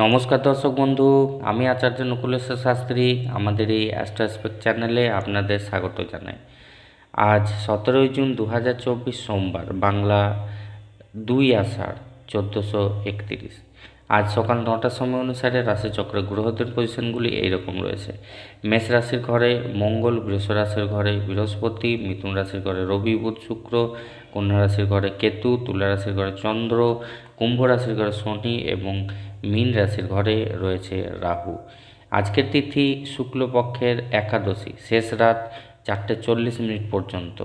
নমস্কার দর্শক বন্ধু, আমি আচার্য নকুলেশ্বর শাস্ত্রী, আমাদের এই অ্যাস্ট্রাসপেক্ট চ্যানেলে আপনাদের স্বাগত জানাই। আজ সতেরোই জুন দু হাজার চব্বিশ সোমবার, বাংলা দুই আষাঢ়, চোদ্দোশো একতিরিশ। আজ সকাল নটার সময় অনুসারে রাশিচক্রে গ্রহদের পজিশনগুলি এইরকম রয়েছে। মেষ রাশির ঘরে মঙ্গল, বৃষ রাশির ঘরে বৃহস্পতি, মিথুন রাশির ঘরে রবি, বুধ, শুক্র, কন্যা রাশির ঘরে কেতু, তুলা রাশির ঘরে চন্দ্র কুম্ভ রাশির ঘরে শনি এবং মীন রাশির ঘরে রয়েছে রাহু। আজকের তিথি শুক্লপক্ষের একাদশী, শেষ রাত চারটে চল্লিশ মিনিট পর্যন্ত।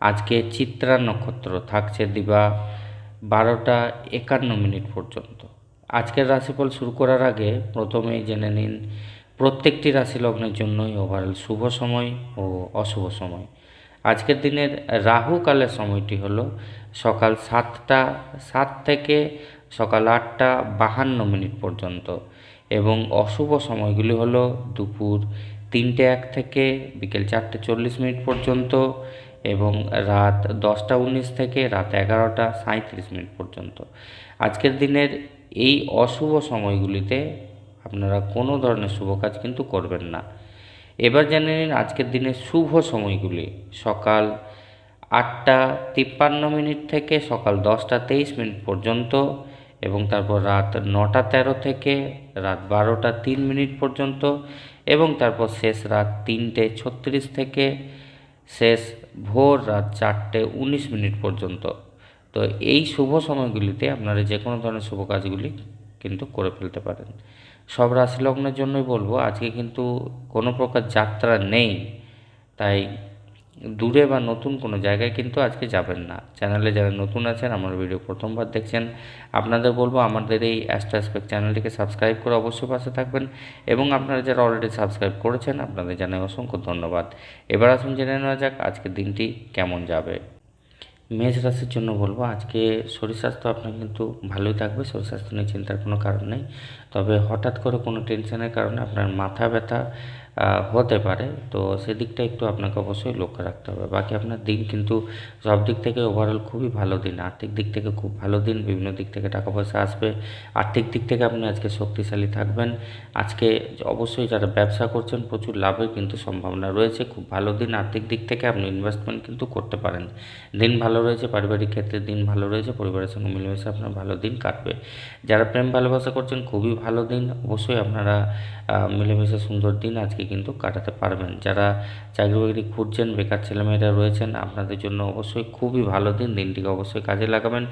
আজকে চিত্রা নক্ষত্র থাকছে দিবা বারোটা একান্ন মিনিট পর্যন্ত। আজকের রাশিফল শুরু করার আগে প্রথমেই জেনে নিন, প্রত্যেকটি রাশি লগ্নের জন্যই ওভারঅল শুভ সময় ও অশুভ সময়। আজকের দিনের রাহু কালের সময়টি হলো সকাল সাতটা, সাত থেকে সকাল আটটা বাহান্ন মিনিট পর্যন্ত। এবং অশুভ সময়গুলি হলো দুপুর তিনটে এক থেকে বিকেল চারটে চল্লিশ মিনিট পর্যন্ত এবং রাত দশটা উনিশ থেকে রাত এগারোটা সাঁত্রিশ মিনিট পর্যন্ত। আজকের দিনের এই অশুভ সময়গুলিতে আপনারা কোনো ধরনের শুভ কাজ কিন্তু করবেন না। এবার জেনে নিন আজকের দিনের শুভ সময়গুলি। সকাল আটটা তিপ্পান্ন মিনিট থেকে সকাল দশটা তেইশ মিনিট পর্যন্ত এবং তারপর রাত নটা তেরো থেকে রাত বারোটা তিন মিনিট পর্যন্ত এবং তারপর শেষ রাত তিনটে ছত্রিশ থেকে শেষ ভোর রাত চারটে উনিশ মিনিট পর্যন্ত। তো এই শুভ সময়গুলিতে আপনারা যে কোনো ধরনের শুভ কাজগুলি কিন্তু করে ফেলতে পারেন। সব রাশি লগ্নের জন্যই বলব, আজকে কিন্তু কোনো প্রকার যাত্রা নেই, তাই দূরে বা নতুন কোনো জায়গায় কিন্তু আজকে যাবেন না। চ্যানেলে যারা নতুন আছেন, আমার ভিডিও প্রথমবার দেখছেন, আপনাদের বলব আমাদের এই অ্যাস্ট্রাসপেক্ট চ্যানেলটিকে সাবস্ক্রাইব করে অবশ্যই পাশে থাকবেন এবং আপনারা যারা অলরেডি সাবস্ক্রাইব করেছেন, আপনাদের জানাই অসংখ্য ধন্যবাদ। এবার আসুন জেনে নেওয়া যাক আজকের দিনটি কেমন যাবে। মেষ রাশির জন্য বলব, আজকে শরীর স্বাস্থ্য আপনার কিন্তু ভালোই থাকবে, শরীর স্বাস্থ্য নিয়ে চিন্তার কোনো কারণ নেই। তবে হঠাৎ করে কোনো টেনশনের কারণে আপনার মাথা ব্যথা হতে পারে। তো সেদিকটা একটু আপনাকে অবশ্যই লক্ষ্য রাখতে হবে। বাকি আপনার দিন কিন্তু সব দিক থেকে ওভারঅল খুবই ভালো দিন। আর্থিক দিক থেকে খুব ভালো দিন। বিভিন্ন দিক থেকে টাকা পয়সা আসবে। আর্থিক দিক থেকে আপনি আজকে শক্তিশালী থাকবেন। আজকে অবশ্যই যারা ব্যবসা করছেন, প্রচুর লাভের কিন্তু সম্ভাবনা রয়েছে। খুব ভালো দিন। আর্থিক দিক থেকে আপনি ইনভেস্টমেন্ট কিন্তু করতে পারেন। দিন ভালো রয়েছে, পারিবারিক ক্ষেত্রে দিন ভালো রয়েছে, পরিবারের সঙ্গে মিলেমিশে আপনার ভালো দিন কাটবে। যারা প্রেম ভালোবাসা করছেন, খুবই ভালো দিন। অবশ্যই আপনারা মিলেমিশে সুন্দর দিন। আজকে কিন্তু কাটাতে পারবেন। যারা চাকরি বাকরি খুঁজছেন, বেকার ছেলেমেয়েরা রয়েছেন, আপনাদের জন্য অবশ্যই খুবই ভালো দিন। দিনটিকে অবশ্যই কাজে লাগাবেন।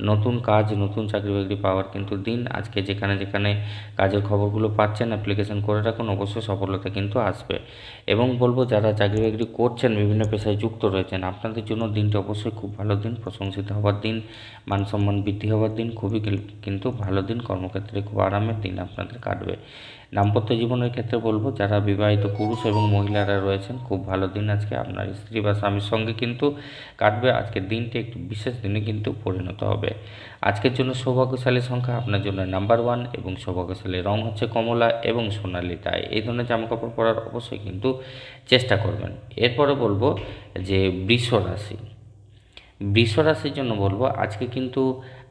নতুন কাজ, নতুন চাকরি বাকরি পাওয়ার কিন্তু দিন। আজকে যেখানে যেখানে কাজের খবরগুলো পাচ্ছেন অ্যাপ্লিকেশন করে রাখুন, অবশ্যই সফলতা কিন্তু আসবে। এবং বলব, যারা চাকরি বাকরি করছেন, বিভিন্ন পেশায় যুক্ত রয়েছেন, আপনাদের জন্য দিনটি অবশ্যই খুব ভালো দিন। প্রশংসিত হওয়ার দিন, মান সম্মান বৃদ্ধি হওয়ার দিন, খুবই কিন্তু ভালো দিন। কর্মক্ষেত্রে খুব আরামের দিন আপনাদের কাটবে। দাম্পত্য জীবনের ক্ষেত্রে বলব, যারা বিবাহিত পুরুষ এবং মহিলারা রয়েছেন, খুব ভালো দিন আজকে আপনার স্ত্রী বা স্বামীর সঙ্গে কিন্তু কাটবে। আজকের দিনটি একটু বিশেষ দিনে কিন্তু পরিণত হবে। আজকের জন্য সৌভাগ্যশালী সংখ্যা আপনার জন্য নাম্বার ওয়ান এবং সৌভাগ্যশালী রং হচ্ছে কমলা এবং সোনালি তাই এই ধরনের জামাকাপড় পরার অবশ্যই কিন্তু চেষ্টা করবেন। এরপরে বলব যে বৃষ রাশি। বৃষ রাশির জন্য বলব, আজকে কিন্তু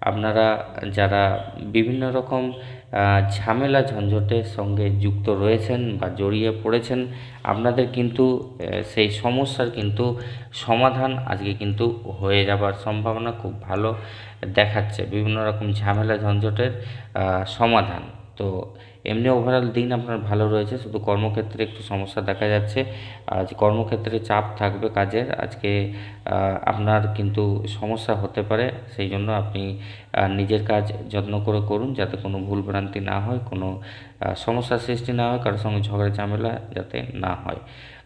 আপনারা যারা বিভিন্ন রকম ঝামেলা ঝঞ্ঝটের সঙ্গে যুক্ত রয়েছেন বা জড়িয়ে পড়েছেন। আপনাদের কিন্তু সেই সমস্যার কিন্তু সমাধান আজকে কিন্তু হয়ে যাবার সম্ভাবনা খুব ভালো দেখাচ্ছে। বিভিন্ন রকম ঝামেলা ঝঞ্ঝটের সমাধান। তো এমনি ওভারঅল দিন আপনার ভালো রয়েছে, শুধু কর্মক্ষেত্রে একটু সমস্যা দেখা যাচ্ছে। আজ কর্মক্ষেত্রে চাপ থাকবে কাজের, আজকে আপনার কিন্তু সমস্যা হতে পারে, সেই জন্য আপনি নিজের কাজ যত্ন করে করুন, যাতে কোনো ভুলভ্রান্তি না হয়, কোনো সমস্যার সৃষ্টি না হয়, কারোর সঙ্গে ঝগড়া ঝামেলা যাতে না হয়।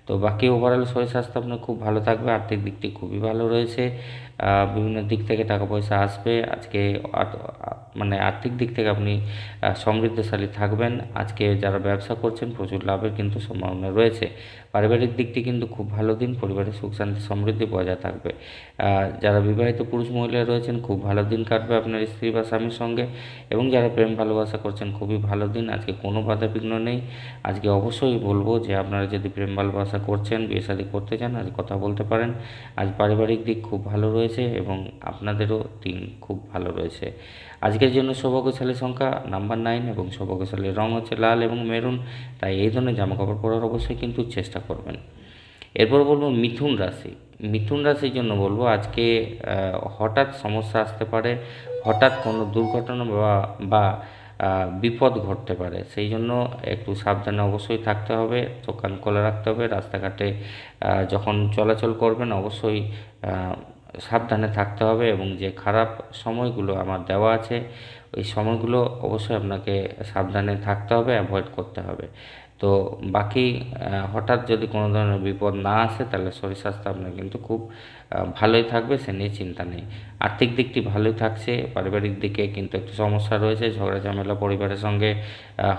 তো বাকি ওভারঅল শরীর স্বাস্থ্য আপনার খুব ভালো থাকবে, আর্থিক দিকটি খুবই ভালো রয়েছে। বিভিন্ন দিক থেকে টাকা পয়সা আসবে। আজকে মানে আর্থিক দিক থেকে আপনি সমৃদ্ধশালী থাকবেন। আজকে যারা ব্যবসা করছেন, প্রচুর লাভের কিন্তু সম্ভাবনা রয়েছে। পারিবারিক দিকটি কিন্তু খুব ভালো দিন পরিবারের সুখ শান্তি, সমৃদ্ধি বজায় থাকবে। যারা বিবাহিত পুরুষ মহিলা রয়েছেন, খুব ভালো দিন কাটবে আপনার স্ত্রী বা স্বামীর সঙ্গে। এবং যারা প্রেম ভালোবাসা করছেন, খুবই ভালো দিন। আজকে কোনো বাধা বিঘ্ন নেই। আজকে অবশ্যই বলব যে, আপনারা যদি প্রেম ভালোবাসা করছেন, বিয়ে করতে চান, আজ কথা বলতে পারেন। আজ পারিবারিক দিক খুব ভালো রয়েছে। রয়েছে এবং আপনাদেরও দিন খুব ভালো রয়েছে। আজকের জন্য সৌভাগ্যশালী সংখ্যা নাম্বার নাইন এবং সৌভাগ্যশালী রং হচ্ছে লাল এবং মেরুন তাই এই ধরনের জামাকাপড় পরার অবশ্যই কিন্তু চেষ্টা করবেন। এরপর বলব মিথুন রাশি। মিথুন রাশির জন্য বলব আজকে হঠাৎ সমস্যা আসতে পারে, হঠাৎ কোনো দুর্ঘটনা বা বা বিপদ ঘটতে পারে। সেই জন্য একটু সাবধানে অবশ্যই থাকতে হবে দোকান খোলা রাখতে হবে, রাস্তাঘাটে যখন চলাচল করবেন অবশ্যই সাবধানে থাকতে হবে এবং যে খারাপ সময়গুলো আমার দেওয়া আছে, ওই সময়গুলো অবশ্যই আপনাকে সাবধানে থাকতে হবে, অ্যাভয়েড করতে হবে। তো বাকি হঠাৎ যদি কোনো ধরনের বিপদ না আসে, তাহলে শরীর স্বাস্থ্য আপনার কিন্তু খুব ভালোই থাকবে, সে নিয়ে চিন্তা নেই। আর্থিক দিকটি ভালোই থাকছে, পারিবারিক দিকে কিন্তু একটু সমস্যা রয়েছে ঝগড়া ঝামেলা পরিবারের সঙ্গে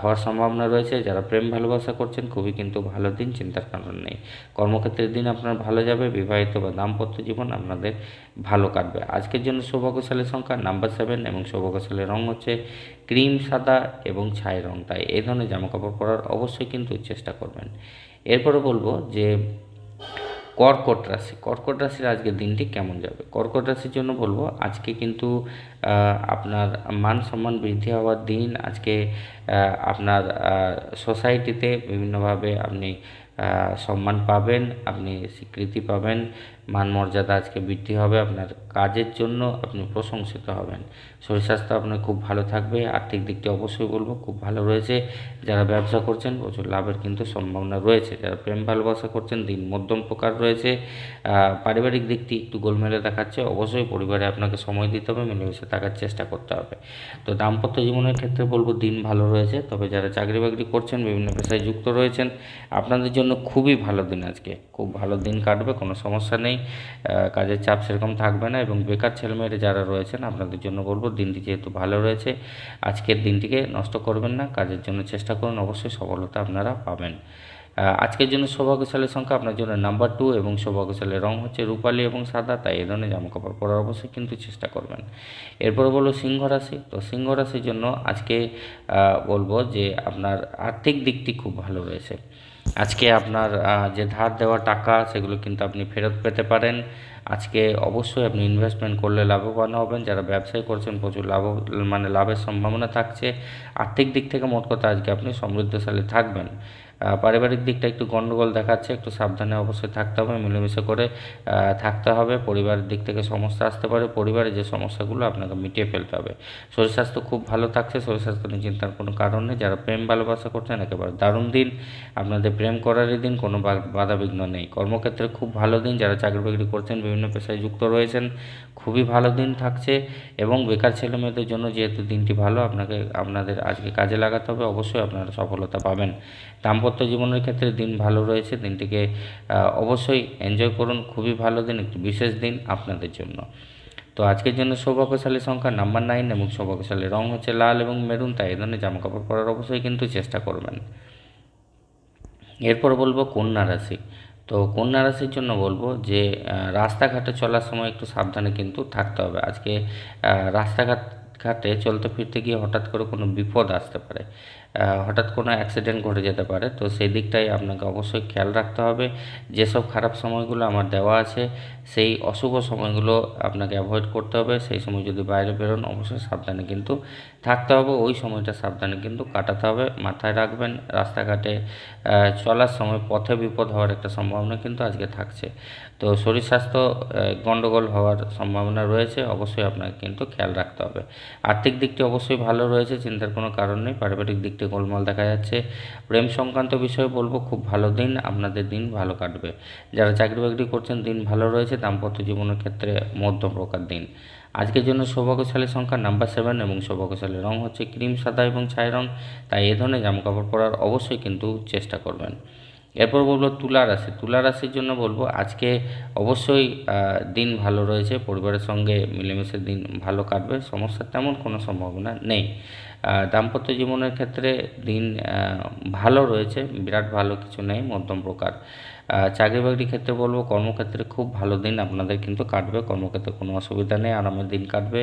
হওয়ার সম্ভাবনা রয়েছে। যারা প্রেম ভালোবাসা করছেন, খুবই কিন্তু ভালো দিন, চিন্তার কারণ নেই। কর্মক্ষেত্রের দিন আপনার ভালো যাবে, বিবাহিত বা দাম্পত্য জীবন আপনাদের ভালো কাটবে। আজকের জন্য সৌভাগ্যশালী সংখ্যা নাম্বার সেভেন এবং সৌভাগ্যশালী রং হচ্ছে ক্রিম সাদা এবং ছাই রং, তাই এই ধরনের জামাকাপড় পরার অবশ্যই কিন্তু চেষ্টা করবেন। এরপরে বলব যে কর্কট রাশি, কর্কট রাশির আজকের দিনটি কেমন যাবে? কর্কট রাশির জন্য বলব আজকে কিন্তু আপনার মান সম্মান বৃদ্ধি হওয়ার দিন, আজকে আপনার সোসাইটিতে বিভিন্নভাবে আপনি সম্মান পাবেন, আপনি স্বীকৃতি পাবেন মান মর্যাদা আজকে বৃদ্ধি হবে, আপনার কাজের জন্য আপনি প্রশংসিত হবেন। শরীর স্বাস্থ্য আপনার খুব ভালো থাকবে, আর্থিক দিকটি অবশ্যই বলব খুব ভালো রয়েছে। যারা ব্যবসা করছেন, প্রচুর লাভের কিন্তু সম্ভাবনা রয়েছে। যারা প্রেম ভালোবাসা করছেন, দিন মধ্যম প্রকার রয়েছে। পারিবারিক দিকটি একটু গোলমেলে দেখাচ্ছে, অবশ্যই পরিবারে আপনাকে সময় দিতে হবে, মিলেমিশে থাকার চেষ্টা করতে হবে। তো দাম্পত্য জীবনের ক্ষেত্রে বলব দিন ভালো রয়েছে, তবে যারা চাকরি বাকরি করছেন, বিভিন্ন পেশায় যুক্ত রয়েছেন, আপনাদের জন্য খুবই ভালো দিন আজকে। খুব ভালো দিন কাটবে, কোনো সমস্যা নেই। কাজের চাপ সেরকম থাকবে না এবং বেকার ছেলেমেয়েরা যারা রয়েছেন, আপনাদের জন্য বলব দিনটি যেহেতু ভালো রয়েছে, আজকের দিনটিকে নষ্ট করবেন না, কাজের জন্য চেষ্টা করুন, অবশ্যই সফলতা আপনারা পাবেন। আজকের জন্য সৌভাগ্যশালী সংখ্যা আপনার জন্য নাম্বার টু এবং সৌভাগ্যশালী রং হচ্ছে রূপালি এবং সাদা, তাই এই ধরনের জামাকাপড় পরার অবশ্যই কিন্তু চেষ্টা করবেন। এরপরে বলব সিংহ রাশি, তো সিংহ রাশির জন্য আজকে বলব যে আপনার আর্থিক দিকটি খুব ভালো রয়েছে। আজকে আপনার যে ধার দেওয়া টাকা, সেগুলো কিন্তু আপনি ফেরত পেতে পারেন। আজকে অবশ্যই আপনি ইনভেস্টমেন্ট করলে লাভবান হবেন। যারা ব্যবসায় করছেন, প্রচুর লাভ মানে লাভের সম্ভাবনা থাকছে। আর্থিক দিক থেকে মোট কথা আজকে আপনি সমৃদ্ধশালী থাকবেন। পারিবারিক দিকটা একটু গণ্ডগোল দেখাচ্ছে, একটু সাবধানে অবশ্যই থাকতে হবে, মিলেমিশে করে থাকতে হবে। পরিবারের দিক থেকে সমস্যা আসতে পারে, পরিবারের যে সমস্যাগুলো আপনাকে মিটিয়ে ফেলতে হবে। শরীর স্বাস্থ্য খুব ভালো থাকছে, শরীর স্বাস্থ্য নিয়ে চিন্তার কোনো কারণ নেই। যারা প্রেম ভালোবাসা করছেন, একেবারে দারুণ দিন। আপনাদের প্রেম করারই দিন, কোনো বাধাবিঘ্ন নেই। কর্মক্ষেত্রে খুব ভালো দিন, যারা চাকরি বাকরি করছেন, বিভিন্ন পেশায় যুক্ত রয়েছেন, খুবই ভালো দিন থাকছে। এবং বেকার ছেলে মেয়েদের জন্য যেহেতু দিনটি ভালো, আপনাকে, আপনাদের আজকে কাজে লাগাতে হবে, অবশ্যই আপনারা সফলতা পাবেন। দাম্পত্য জীবনের ক্ষেত্রে দিন ভালো রয়েছে, দিনটিকে অবশ্যই এনজয় করুন, খুবই ভালো দিন, একটি বিশেষ দিন আপনাদের জন্য। তো আজকের জন্য সৌভাগ্যশালী সংখ্যা নাম্বার নাইন এবং সৌভাগ্যশালী রং হচ্ছে লাল এবং মেরুন, তাই এই ধরনের জামাকাপড় পরার অবশ্যই কিন্তু চেষ্টা করবেন। এরপর বলব কন্যা রাশি। তো কন্যা রাশির জন্য বলব যে রাস্তাঘাটে চলার সময় একটু সাবধানে কিন্তু থাকতে হবে। আজকে রাস্তাঘাট, ঘাটে চলতে ফিরতে গিয়ে হঠাৎ করে কোনো বিপদ আসতে পারে। হঠাৎ কোনো অ্যাক্সিডেন্ট ঘটে যেতে পারে। তো সেই দিকটাই আপনাকে অবশ্যই খেয়াল রাখতে হবে। যেসব খারাপ সময়গুলো আমার দেওয়া আছে, সেই অশুভ সময়গুলো আপনাকে অ্যাভয়েড করতে হবে। সেই সময় যদি বাইরে বেরোন, অবশ্যই সাবধানে কিন্তু থাকতে হবে, ওই সময়টা সাবধানে কিন্তু কাটাতে হবে। মাথায় রাখবেন, রাস্তাঘাটে চলার সময় পথে বিপদ হওয়ার একটা সম্ভাবনা কিন্তু আজকে থাকছে। তো শরীর স্বাস্থ্য গণ্ডগোল হওয়ার সম্ভাবনা রয়েছে, অবশ্যই আপনাকে কিন্তু খেয়াল রাখতে হবে। আর্থিক দিকটি অবশ্যই ভালো রয়েছে, চিন্তার কোনো কারণ নেই, পারিবারিক দিকটি গোলমাল দেখা যাচ্ছে। প্রেম সংক্রান্ত বিষয়ে বলব, খুব ভালো দিন, আপনাদের দিন ভালো কাটবে। যারা চাকরি বাকরি করছেন, দিন ভালো রয়েছে, দাম্পত্য জীবনের ক্ষেত্রে মধ্যম প্রকার দিন। আজকের জন্য সৌভাগ্যশালী সংখ্যা নাম্বার সেভেন এবং সৌভাগ্যশালী রং হচ্ছে ক্রিম, সাদা এবং ছাই রং। তাই এ ধরনের জামাকাপড় পরার অবশ্যই কিন্তু চেষ্টা করবেন। এরপর বলব তুলা রাশি। তুলা রাশির জন্য বলব আজকে অবশ্যই দিন ভালো রয়েছে, পরিবারের সঙ্গে মিলেমিশে দিন ভালো কাটবে সমস্যার তেমন কোনো সম্ভাবনা নেই। দাম্পত্য জীবনের ক্ষেত্রে দিন ভালো রয়েছে, বিরাট ভালো কিছু নেই, মধ্যম প্রকার। চাকরি বাকরির ক্ষেত্রে বলব, কর্মক্ষেত্রে খুব ভালো দিন আপনাদের কিন্তু কাটবে, কর্মক্ষেত্রে কোনো অসুবিধা নেই, আরামের দিন কাটবে।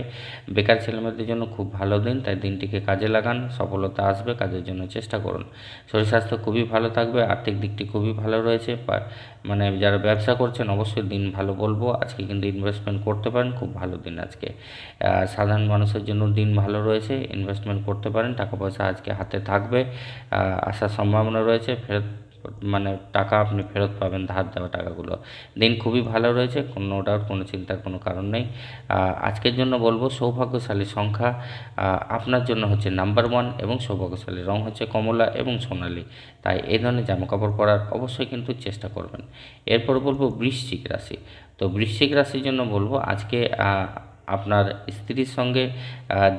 বেকার ছেলেমেয়েদের জন্য খুব ভালো দিন, তাই দিনটিকে কাজে লাগান, সফলতা আসবে, কাজের জন্য চেষ্টা করুন। শরীর স্বাস্থ্য খুবই ভালো থাকবে, আর্থিক দিকটি খুবই ভালো রয়েছে মানে যারা ব্যবসা করছেন অবশ্যই দিন ভালো বলব, আজকে কিন্তু ইনভেস্টমেন্ট করতে পারেন, খুব ভালো দিন আজকে। সাধারণ মানুষের জন্য দিন ভালো রয়েছে ইনভেস্টমেন্ট করতে পারেন, টাকা পয়সা আজকে হাতে থাকবে আসার সম্ভাবনা রয়েছে, ফেরত মানে টাকা আপনি ফেরত পাবেন, ধার দেওয়া টাকাগুলো। দিন খুবই ভালো রয়েছে, কোনো ডাউট কোনো চিন্তার কোনো কারণ নেই। আজকের জন্য বলব সৌভাগ্যশালী সংখ্যা। আপনার জন্য হচ্ছে নাম্বার ওয়ান এবং সৌভাগ্যশালী রং হচ্ছে কমলা এবং সোনালি। তাই এই ধরনের জামাকাপড় পরার অবশ্যই কিন্তু চেষ্টা করবেন। এরপর বলব বৃশ্চিক রাশি। তো বৃশ্চিক রাশির জন্য বলব আজকে আপনার স্ত্রীর সঙ্গে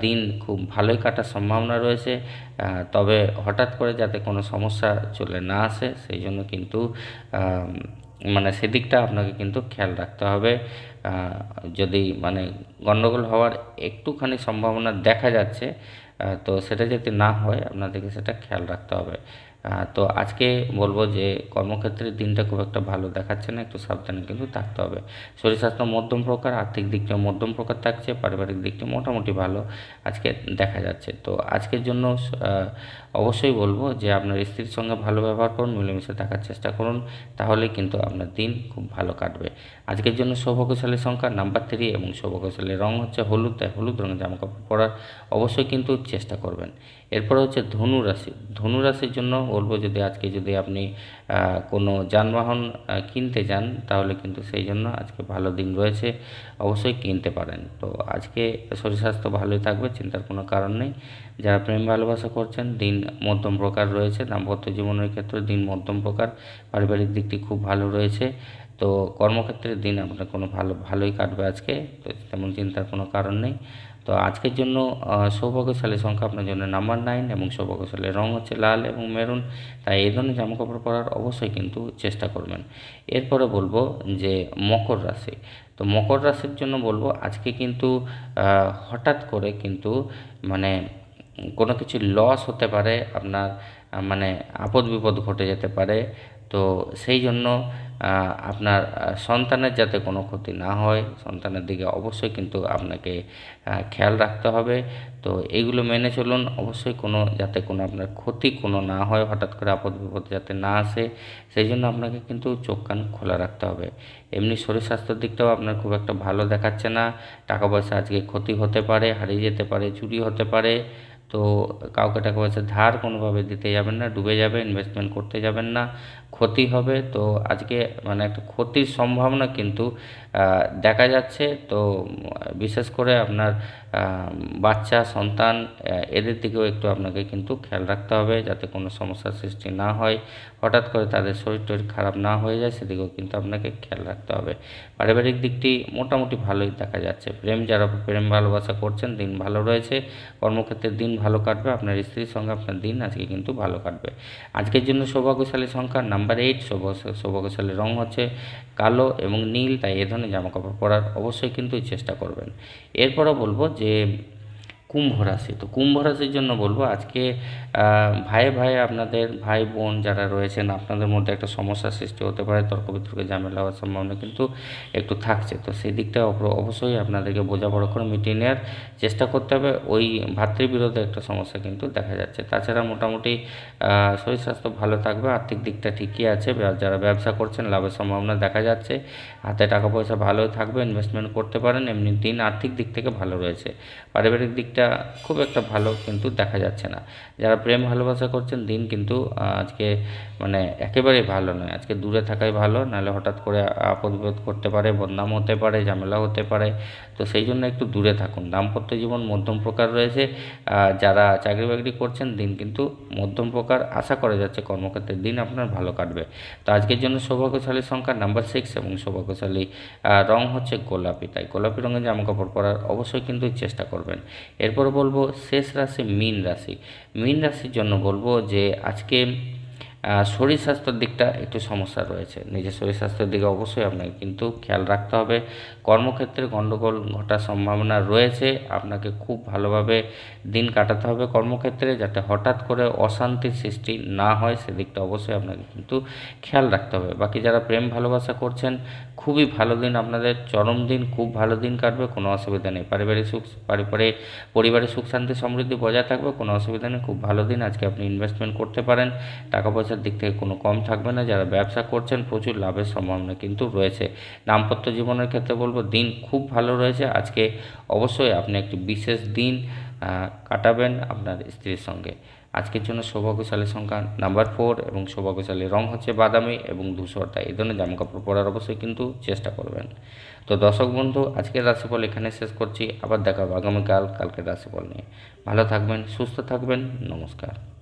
দিন খুব ভালোই কাটার সম্ভাবনা রয়েছে। তবে হঠাৎ করে যাতে কোনো সমস্যা চলে না আসে, সেই জন্য কিন্তু মানে সেদিকটা আপনাকে কিন্তু খেয়াল রাখতে হবে। যদি মানে গণ্ডগোল হওয়ার একটুখানি সম্ভাবনা দেখা যাচ্ছে তো সেটা যাতে না হয়, আপনাদেরকে সেটা খেয়াল রাখতে হবে। তো আজকে বলব যে কর্মক্ষেত্রে দিনটা খুব একটা ভালো দেখাচ্ছে না, একটু সাবধানে কিন্তু থাকতে হবে। শরীর স্বাস্থ্য মধ্যম প্রকার, আর্থিক দিকটা মধ্যম প্রকার থাকছে, পারিবারিক দিকটা মোটামুটি ভালো আজকে দেখা যাচ্ছে। তো আজকের জন্য অবশ্যই বলব যে আপনার স্ত্রীর সঙ্গে ভালো ব্যবহার করুন, মিলেমিশে থাকার চেষ্টা করুন, তাহলে কিন্তু আপনার দিন খুব ভালো কাটবে। আজকের জন্য সৌভাগ্যশালী সংখ্যা নাম্বার থ্রি এবং সৌভাগ্যশালী রং হচ্ছে হলুদ, তাই হলুদ রঙের জামাকাপড় পরার অবশ্যই কিন্তু চেষ্টা করবেন। এরপর হচ্ছে ধনু রাশি। ধনু রাশির জন্য বলব যদি আজকে যদি আপনি কোনো যানবাহন কিনতে যান, তাহলে কিন্তু সেই জন্য আজকে ভালো দিন রয়েছে। অবশ্যই কিনতে পারেন। তো আজকে শরীর স্বাস্থ্য ভালোই থাকবে, চিন্তার কোনো কারণ নেই। যারা প্রেম ভালোবাসা করছেন, দিন মধ্যম প্রকার রয়েছে। দাম্পত্য জীবনের ক্ষেত্রে দিন মধ্যম প্রকার। পারিবারিক দিকটি খুব ভালো রয়েছে। তো কর্মক্ষেত্রে দিন আপনার কোনো ভালো, ভালোই কাটবে আজকে। তো তেমন চিন্তার কোনো কারণ নেই। তো আজকের জন্য সৌভাগ্যশালী সংখ্যা আপনার জন্য নাম্বার নাইন এবং সৌভাগ্যশালী রং হচ্ছে লাল এবং মেরুন তাই এই ধরনের জামাকাপড় পরার অবশ্যই কিন্তু চেষ্টা করবেন। এরপরে বলব যে মকর রাশি, তো মকর রাশির জন্য বলব আজকে কিন্তু হঠাৎ করে কিন্তু মানে কোনো কিছু লস হতে পারে, আপনার মানে আপদ বিপদ ঘটে যেতে পারে তো সেই জন্য আপনার সন্তানের যাতে কোনো ক্ষতি না হয়, সন্তানের দিকে অবশ্যই কিন্তু আপনাকে খেয়াল রাখতে হবে। তো এইগুলো মেনে চলুন, অবশ্যই কোনো, যাতে কোনো আপনার ক্ষতি কোনো না হয়, হঠাৎ করে আপদ বিপদ যাতে না আসে, সেই জন্য আপনাকে কিন্তু চোখ কান খোলা রাখতে হবে। এমনি শরীর স্বাস্থ্যের দিকটাও আপনার খুব একটা ভালো দেখাচ্ছে না। টাকা পয়সা আজকে ক্ষতি হতে পারে, হারিয়ে যেতে পারে, চুরি হতে পারে তো কাউকে টাকা পয়সা ধার কোনোভাবে দিতে যাবেন না, ডুবে যাবে ইনভেস্টমেন্ট করতে যাবেন না, ক্ষতি হবে। তো আজকে মানে একটা ক্ষতির সম্ভাবনা কিন্তু দেখা যাচ্ছে। তো বিশেষ করে আপনার বাচ্চা, সন্তান এদের দিকেও একটু আপনাকে কিন্তু খেয়াল রাখতে হবে যাতে কোনো সমস্যার সৃষ্টি না হয়। হঠাৎ করে তাদের শরীর টরীর খারাপ না হয়ে যায় সেদিকেও কিন্তু আপনাকে খেয়াল রাখতে হবে। পারিবারিক দিকটি মোটামুটি ভালোই দেখা যাচ্ছে। প্রেম যারা প্রেম ভালোবাসা করছেন, দিন ভালো রয়েছে। কর্মক্ষেত্রে দিন ভালো কাটবে। আপনার স্ত্রীর সঙ্গে আপনার দিন আজকে কিন্তু ভালো কাটবে। আজকের জন্য সৌভাগ্যশালী সংখ্যা নাম্বার এইট সৌভাগ্যশালী রং হচ্ছে কালো এবং নীল, তাই এ ধরনের জামাকাপড় পরার অবশ্যই কিন্তু চেষ্টা করবেন। এরপরও বলব যে কুম্ভ রাশি। তো কুম্ভ রাশির জন্য বলব আজকে আহ, ভাইয়ে ভাইয়ে আপনাদের ভাই বোন যারা রয়েছেন আপনাদের মধ্যে একটা সমস্যার সৃষ্টি হতে পারে। তর্ক বিতর্কে ঝামেলা হওয়ার সম্ভাবনা কিন্তু একটু থাকছে। তো সেই দিকটা অবশ্যই আপনাদেরকে বোঝাপড়া করে মিটিয়ে নেওয়ার চেষ্টা করতে হবে। ওই ভাতৃবিরোধে একটা সমস্যা কিন্তু দেখা যাচ্ছে। তাছাড়া মোটামুটি শরীর স্বাস্থ্য ভালো থাকবে আর্থিক দিকটা ঠিকই আছে। যারা ব্যবসা করছেন লাভের সম্ভাবনা দেখা যাচ্ছে। হাতে টাকা পয়সা ভালোই থাকবে ইনভেস্টমেন্ট করতে পারেন। এমনি দিন আর্থিক দিক থেকে ভালো রয়েছে। পারিবারিক দিকটা খুব একটা ভালো কিন্তু দেখা যাচ্ছে না। যারা প্রেম ভালোবাসা করছেন, দিন কিন্তু আজকে মানে একেবারেই ভালো নয়। আজকে দূরে থাকাই ভালো, নাহলে হঠাৎ করে আপদ বিপদ করতে পারে, বদনাম হতে পারে, ঝামেলা হতে পারে। তো সেই জন্য একটু দূরে থাকুন। দাম্পত্য জীবন মধ্যম প্রকার রয়েছে। যারা চাকরি বাকরি করছেন, দিন কিন্তু মধ্যম প্রকার। আশা করা যাচ্ছে কর্মক্ষেত্রের দিন আপনার ভালো কাটবে। তো আজকের জন্য সৌভাগ্যশালী সংখ্যা নাম্বার সিক্স এবং সৌভাগ্যশালী রং হচ্ছে গোলাপি। তাই গোলাপি রঙের জামা কাপড় পরার অবশ্যই কিন্তু চেষ্টা করবেন। এরপর বলব শেষ রাশি মিন রাশি। মিন রাশির জন্য বলব যে আজকে শরীর স্বাস্থ্যের দিকটা একটু সমস্যা রয়েছে। নিজের শরীর স্বাস্থ্যের দিকে অবশ্যই আপনাকে কিন্তু খেয়াল রাখতে হবে। কর্মক্ষেত্রে গণ্ডগোল ঘটার সম্ভাবনা রয়েছে। আপনাকে খুব ভালোভাবে দিন কাটাতে হবে কর্মক্ষেত্রে যাতে হঠাৎ করে অশান্তির সৃষ্টি না হয়, সেদিকটা অবশ্যই আপনাকে কিন্তু খেয়াল রাখতে হবে। বাকি যারা প্রেম ভালোবাসা করছেন, খুবই ভালো দিন আপনাদের। চরম দিন, খুব ভালো দিন কাটবে, কোনো অসুবিধা নেই। পারিবারিক সুখ পারিবারিক পরিবারের সুখ শান্তি সমৃদ্ধি বজায় থাকবে, কোনো অসুবিধা নেই। খুব ভালো দিন। আজকে আপনি ইনভেস্টমেন্ট করতে পারেন। টাকা পয়সার দিক থেকে কোনো কম থাকবে না। যারা ব্যবসা করছেন, প্রচুর লাভের সম্ভাবনা কিন্তু রয়েছে। দাম্পত্য জীবনের ক্ষেত্রে বলব, দিন খুব ভালো রয়েছে। আজকে অবশ্যই আপনি একটি বিশেষ দিন কাটাবেন আপনার স্ত্রীর সঙ্গে। আজকের জন্য সৌভাগ্যশালী সংখ্যা নাম্বার ফোর এবং সৌভাগ্যশালী রং হচ্ছে বাদামি এবং ধূসর। তাই এই ধরনের জামাকাপড় পরার অবশ্যই কিন্তু চেষ্টা করবেন। তো দর্শক বন্ধু, আজকের রাশিফল এখানে শেষ করছি। আবার দেখা হবে আগামীকাল, কালকের রাশিফল নিয়ে। ভালো থাকবেন, সুস্থ থাকবেন। নমস্কার।